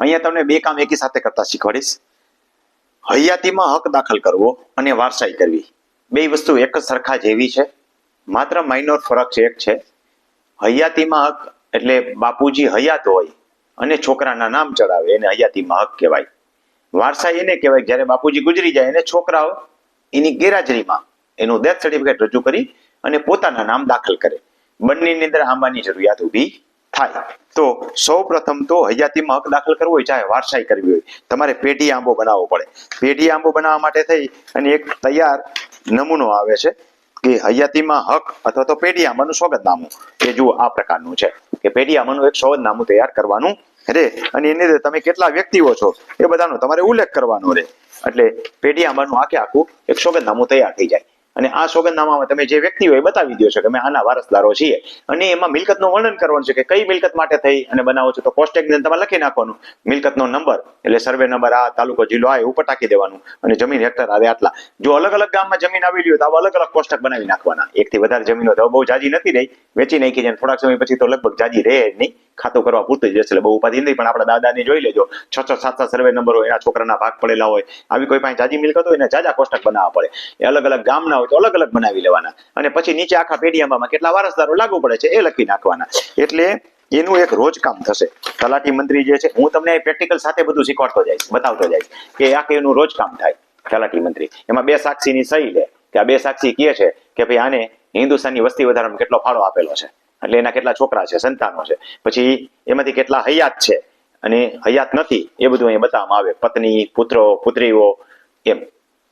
અહીંયા તમને બે કામ એકી સાથે કરતા શીખવાડીશ. હયાતીમાં હક દાખલ કરવો અને વારસાઈ કરવી. બે વસ્તુ એક જ સરખા જેવી છે. માત્ર માઇનોર ફરક છે એક છે. હયાતીમાં હક એટલે બાપુજી હયાત હોય અને છોકરાના નામ ચડાવે એને હયાતીમાં હક કહેવાય. વારસાઈ એને કહેવાય જ્યારે બાપુજી ગુજરી જાય એને છોકરાઓ એની ગેરહાજરીમાં એનું ડેથ સર્ટિફિકેટ રજૂ કરી અને પોતાના નામ દાખલ કરે. બંનેની અંદર આંબાની જરૂરિયાત ઊભી થાય. તો સૌ પ્રથમ તો હયાતીમાં હક દાખલ કરવો હોય ચાહે વારસાઈ કરવી હોય. તમારે પેઢી આંબો બનાવવો પડે. પેઢી આંબો બનાવવા માટે થઈ અને એક તૈયાર નમૂનો આવે છે કે હયાતીમાં હક અથવા તો પેઢી આંબાનું સોગંદનામું એ જુઓ આ પ્રકારનું છે. કે પેઢી આંબાનું એક સોગંદનામું તૈયાર કરવાનું રે. અને એની અંદર તમે કેટલા વ્યક્તિઓ છો એ બધાનો તમારે ઉલ્લેખ કરવાનો રે. એટલે પેઢી આંબાનું આખે આખું એક સોગંદનામું તૈયાર થઈ જાય. અને આ સોગંદનામામાં તમે જે વ્યક્તિ હોય બતાવી દો છો કે અમે આના વારસદારો છીએ, અને એમાં મિલકતનું વર્ણન કરવાનું છે કે કઈ મિલકત માટે થઈ અને બનાવો છો તો કોસ્ટેક તમારે લખી નાખવાનું. મિલકતનો નંબર એટલે સર્વે નંબર આ, તાલુકો, જિલ્લો, આ ઉપર ટાંકી દેવાનું અને જમીન હેક્ટર આવે આટલા. જો અલગ અલગ ગામમાં જમીન આવેલી હોય તો આવા અલગ અલગ કોષ્ટક બનાવી નાખવાના. એકથી વધારે જમીનો તો બહુ જાજી નથી રહી. વેચી નાખી જાય થોડાક સમય પછી તો લગભગ જાજી રહે જ નહીં. ખાતું કરવા પૂરતું જ રહેશે એટલે બહુ ઉપાધિ નહીં પણ આપણા દાદાને જોઈ લેજો. છ છ સાત સાત સર્વે નંબર હોય, એના છોકરાના ભાગ પડેલા હોય. આવી કોઈ પાસે જાજી મિલકત હોય ને જાજા કોષ્ટક બનાવવા પડે. એ અલગ અલગ ગામના હોય તો અલગ અલગ બનાવી લેવાના. અને પછી નીચે આખા પેઢિયામાં કેટલા વારસદારો લાગુ પડે છે એ લખી નાખવાના. એટલે એનું એક રોજ કામ થશે. તલાટી મંત્રી જે છે, હું તમને પ્રેક્ટિકલ સાથે બધું શીખવાડતો જઈશ, બતાવતો જઈશ કે આ એનું રોજ કામ થાય, તલાટી મંત્રી. એમાં બે સાક્ષીની સહી લે, કે આ બે સાક્ષી કહે છે કે ભાઈ આને હિન્દુસ્તાનની વસ્તી વધારામાં કેટલો ફાળો આપેલો છે. એટલે એના કેટલા છોકરા છે, સંતાનો છે. પછી એમાંથી કેટલા હયાત છે અને હયાત નથી, એ બધું અહીંયા બતાવવામાં આવે. પત્ની, પુત્રો, પુત્રીઓ, એમ.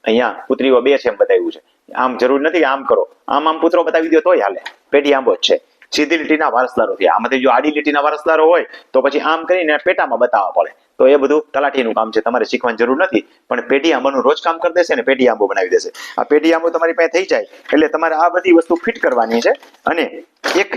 અહીંયા પુત્રીઓ બે છે એમ બતાવ્યું છે. આમ જરૂર નથી, આમ કરો. આમ આમ પુત્રો બતાવી દો તોય હાલે. પેઢી આંબો જ છે. સીધી લીટીના વારસદારો થયા આમાંથી જો આડી લીટીના વારસદારો હોય, તો પછી આમ કરીને પેટામાં બતાવવા પડે. તો એ બધું તલાટીનું કામ છે. તમારે શીખવાની જરૂર નથી. પણ પેઢી આંબાનું રોજ કામ કરી દેશે ને પેઢી આંબો બનાવી દેશે. આ પેઢી આંબો તમારી પાસે થઈ જાય, એટલે તમારે આ બધી વસ્તુ ફિટ કરવાની છે. અને એક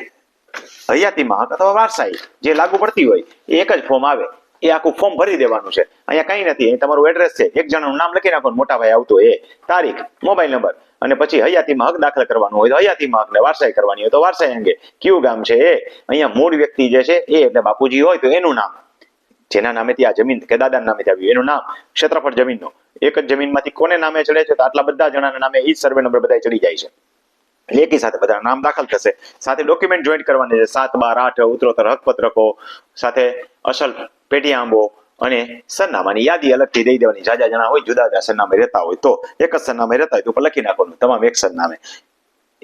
હયાતીમાં અથવા વારસાઈ જે લાગુ પડતી હોય, એ એક જ ફોર્મ આવે. એ આખું ફોર્મ ભરી દેવાનું છે. અહીંયા કઈ નથી. તમારું એડ્રેસ છે. એક જણાનું નામ લખી નાખો મોટા ભાઈ આવતો એ. તારીખ મોબાઈલ નંબર અને પછી હયાતીમાં હક દાખલ કરવાનું હોય તો હયાતીમાં હકને વારસાઈ કરવાની હોય તો વારસાઈ અંગે કયું ગામ છે એ? અહીંયા મૂળ વ્યક્તિ જે છે એ એટલે બાપુજી હોય તો એનું નામ. જેના નામેથી આ જમીન કે દાદાના નામેથી આવ્યું. એનું નામ ક્ષેત્રફળ જમીનનો. એક જ જમીનમાંથી કોને નામે ચડે છે? તો આટલા બધા જણાના નામે જ સર્વે નંબર બધા ચડી જાય છે. લેખી સાથે બધા નામ દાખલ થશે. સાથે ડોક્યુમેન્ટ જોઈન્ટ કરવાની છે. સાત બાર આઠ ઉત્તરોત્તર હકપત્રકો સાથે અસલ પેઢી આંબો. અને સરનામાની યાદી અલગથી દઈ દેવાની. જાજા જણા હોય, જુદા જુદા સરનામે રહેતા હોય તો એક જ સરનામે રહેતા હોય તો લખી નાખવાનું. તમામ એક સરનામે.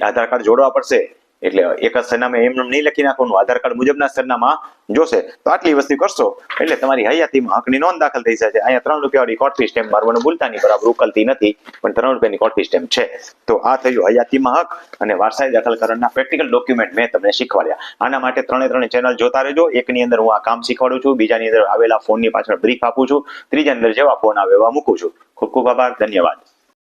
આધાર કાર્ડ જોડવા પડશે. એટલે એક જ સરનામે એમ નહીં લખી નાખવાનું. આધાર કાર્ડ મુજબના સરનામા જોશે. તો આટલી વસ્તુ કરશો. એટલે તમારી હયાતીમાં હકની નોંધ દાખલ થઈ જશે. અહીંયા ત્રણ રૂપિયાવાળી કોર્ટ ફી સ્ટેમ્પ મારવાનું ભૂલતા નહીં બરાબર ઉકલતી નથી, પણ ત્રણ રૂપિયાની કોર્ટ ફી સ્ટેમ્પ છે. તો આ થયું હયાતીમાં હક અને વારસાઈ દાખલ કરવાના પ્રેક્ટિકલ ડોક્યુમેન્ટ મેં તમને શીખવાડ્યા. આના માટે ત્રણે ત્રણ ચેનલ જોતા રહેજો. એકની અંદર હું આ કામ શીખવાડું છું. બીજાની અંદર આવેલા ફોનની પાછળ બ્રીફ આપું છું. ત્રીજા અંદર જેવા ફોન આવે એવા મૂકું છું. ખૂબ ખૂબ આભાર. ધન્યવાદ.